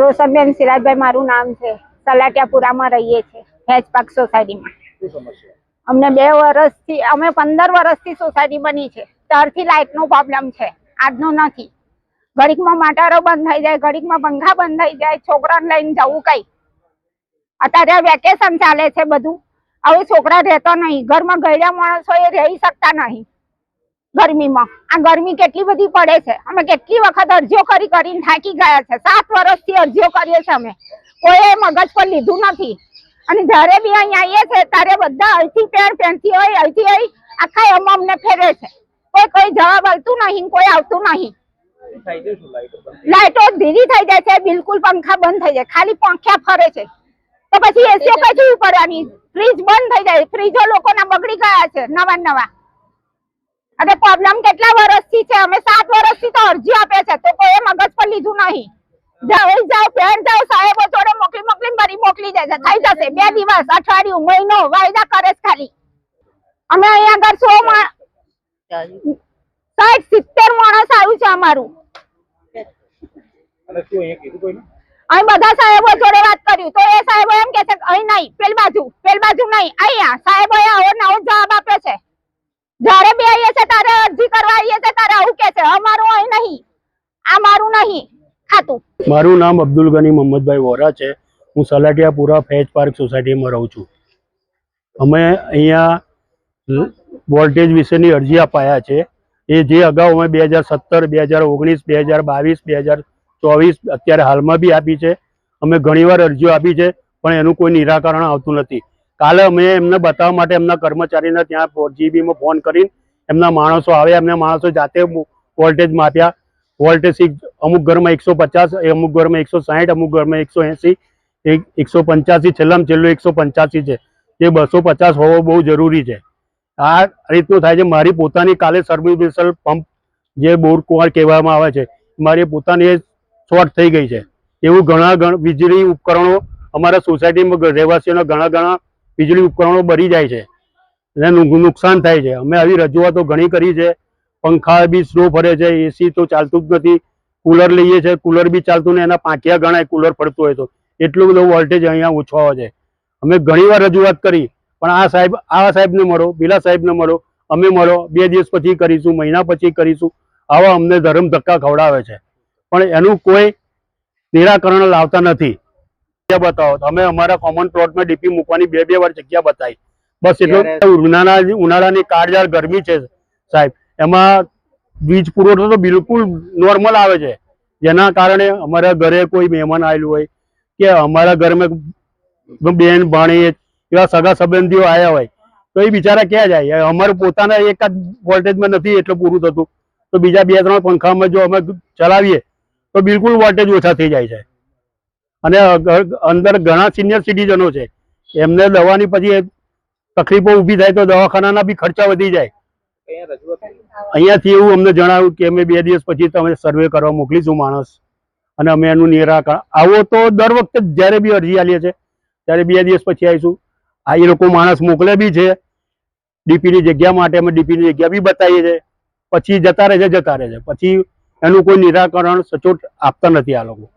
રોશનબેન સિરાજભાઈ મારું નામ છે. સલાટિયાપુરામાં રહીએ છીએ હેજ પાર્ક સોસાયટીમાં અમને બે વર્ષથી અમે પંદર વર્ષથી સોસાયટી બની છે. ત્યારથી લાઇટનો પ્રોબ્લેમ છે. આજનો નથી. ઘડીકમાં માટારો બંધ થઈ જાય ઘડીકમાં પંખા બંધ થઈ જાય છોકરાને લઈને જવું કઈ. અત્યારે વેકેશન ચાલે છે બધું. હવે છોકરા રહેતો નહીં. ઘરમાં ગયેલા માણસો એ રહી શકતા નહીં. ગરમીમાં. આ ગરમી કેટલી બધી પડે છે. અમે કેટલી વખત અરજીઓ કરી કરીને થાકી ગયા છે. સાત વર્ષથી અરજીઓ કરીએ છીએ અમે. કોઈએ મગજ પર લીધું નથી. અને જ્યારે બી અહીંયા આવીએ છે ત્યારે બધા અહીંથી પેર પેનથી હોય અહીંથી હોય આખા એમ અમને ફેરે છે. કોઈ કોઈ જવાબ આવતું નહીં, કોઈ આવતું નહીં. લાઇટો ધીરી થઈ જાય છે, બિલકુલ પંખા બંધ થઈ જાય, ખાલી પંખ્યા ફરે છે. તો પછી એસીઓ કઈ પડવાની ફ્રીજ બંધ થઈ જાય. ફ્રીજો લોકોના બગડી ગયા છે, નવા નવા. અને પ્રોબ્લેમ કેટલા વર્ષથી છે? અમે સાત વર્ષથી તો અરજી આપે છે તો કોઈ મગજ પર લીધું નહીં. જાઓ જાઓ બેન જાઓ સાહેબો જોડે મોકલી મોકલી ભરી મોકલી દે થઈ જશે. બે દિવસ અઠવાડિયું મહિનો વાયદા કરે ખાલી. અમે અહીંયા આગળ સો સાઠ સિત્તેર માણસ આવ્યું છે અમારું. અને શું અહીંયા કીધું કોઈને? અહીં બધા સાહેબો જોડે વાત કર્યું. તો એ સાહેબો એમ કે છે અહીં નહીં પેલ બાજુ પેલ બાજુ નહીં અહીંયા. સાહેબો આવો નવો જવાબ આપે છે જ્યારે બી આવીએ છે ત્યારે અરજી કરવા આવીએ છે ત્યારે આવું કે છે અમારું અહીં નહીં નહીં. ખાતું. મારું નામ અબ્દુલ ગની મોહમ્મદભાઈ વોરા છે. હું સલાટિયાપુરા ફેજ પાર્ક સોસાયટીમાં રહું છું. અમે અહીંયા વોલ્ટેજ વિશેની અરજી અપાયા છે. એ જે અગાઉ અમે બે હજાર સત્તર, બે હજાર ઓગણીસ, બે હજાર બાવીસ, બે હજાર ચોવીસ અત્યારે હાલમાં બી આપી છે. અમે ઘણીવાર અરજીઓ આપી છે, પણ એનું કોઈ નિરાકરણ આવતું નથી. કાલે અમે એમને બતાવવા માટે એમના કર્મચારીને ત્યાં જીબીમાં ફોન કરીને એમના માણસો આવ્યા, એમના માણસો જાતે વોલ્ટેજ માપ્યા. વોલ્ટેજ અમુક ઘરમાં એકસો પચાસ અમુક ઘરમાં એકસો સાહીઠ, અમુક ઘરમાં એકસો એંસી એકસો પંચ્યાસી, છેલ્લામાં છેલ્લું એકસો પંચ્યાસી છે. એ બસો પચાસ હોવો બહુ જરૂરી છે. આ રીતનું થાય છે. મારી પોતાની કાલે સર્વિસલ પંપ જે બોર કહેવામાં આવે છે, મારી પોતાની શોર્ટ થઈ ગઈ છે. એવું ઘણા વીજળી ઉપકરણો અમારા સોસાયટીમાં રહેવાસીઓના ઘણા ઘણા વીજળી ઉપકરણો બળી જાય છે. એને નુકસાન થાય છે. અમે આવી રજૂઆતો ઘણી કરી છે. પંખા બી સ્લો ફરે છે એસી તો ચાલતું જ નથી. કુલર લઈએ છે કુલર બી ચાલતું ને એના પાંખિયા ગણાય કુલર ફરતું હોય તો. એટલું બધું વોલ્ટેજ અહીંયા ઓછો આવે છે. અમે ઘણીવાર રજૂઆત કરી પણ આ સાહેબ આ સાહેબને મળો પેલા સાહેબને મળો અમે મળો બે દિવસ પછી કરીશું મહિના પછી કરીશું. આવા અમને ધર્મ ધક્કા ખવડાવે છે. પણ એનું કોઈ નિરાકરણ લાવતા નથી. બતાવો અમે અમારા કોમન પ્લોટમાં ડીપી મૂકવાની બે બે વાર જગ્યા બતાવી. બસ એટલું ઉનાળા ઉનાળાની કાળજાળ ગરમી છે સાહેબ. એમાં વીજ પુરવઠો તો બિલકુલ નોર્મલ આવે છે. જેના કારણે અમારા ઘરે કોઈ મહેમાન આવેલું હોય કે અમારા ઘરમાં બેન ભાણી એવા સગા સંબંધીઓ આવ્યા હોય, તો એ બિચારા ક્યાં જાય? અમારે પોતાના એકાદ વોલ્ટેજમાં નથી એટલું પૂરું થતું. તો બીજા બે, ત્રણ પંખામાં જો અમે ચલાવીએ, તો બિલકુલ વોલ્ટેજ ઓછા થઈ જાય છે. અને અંદર ઘણા સિનિયર સિટીઝનો છે. એમને દવાની પછી તકલીફો ઊભી થાય તો દવાખાનાના બી ખર્ચા વધી જાય. અહીંયાથી એવું અમને જણાવ્યું કે અમે બે દિવસ પછી તમે સર્વે કરવા મોકલીશું માણસ. અને અમે એનું નિરાકરણ. આવો તો દર વખતે જ્યારે બી અરજી આલીએ છે ત્યારે બે દિવસ પછી આવીશું. આ એ લોકો માણસ મોકલે બી છે. ડીપીની જગ્યા માટે અમે ડીપીની જગ્યા બી બતાવીએ છીએ. પછી જતા રહે છે જતા રહે છે પછી એનું કોઈ નિરાકરણ સચોટ આપતા નથી આ લોકો.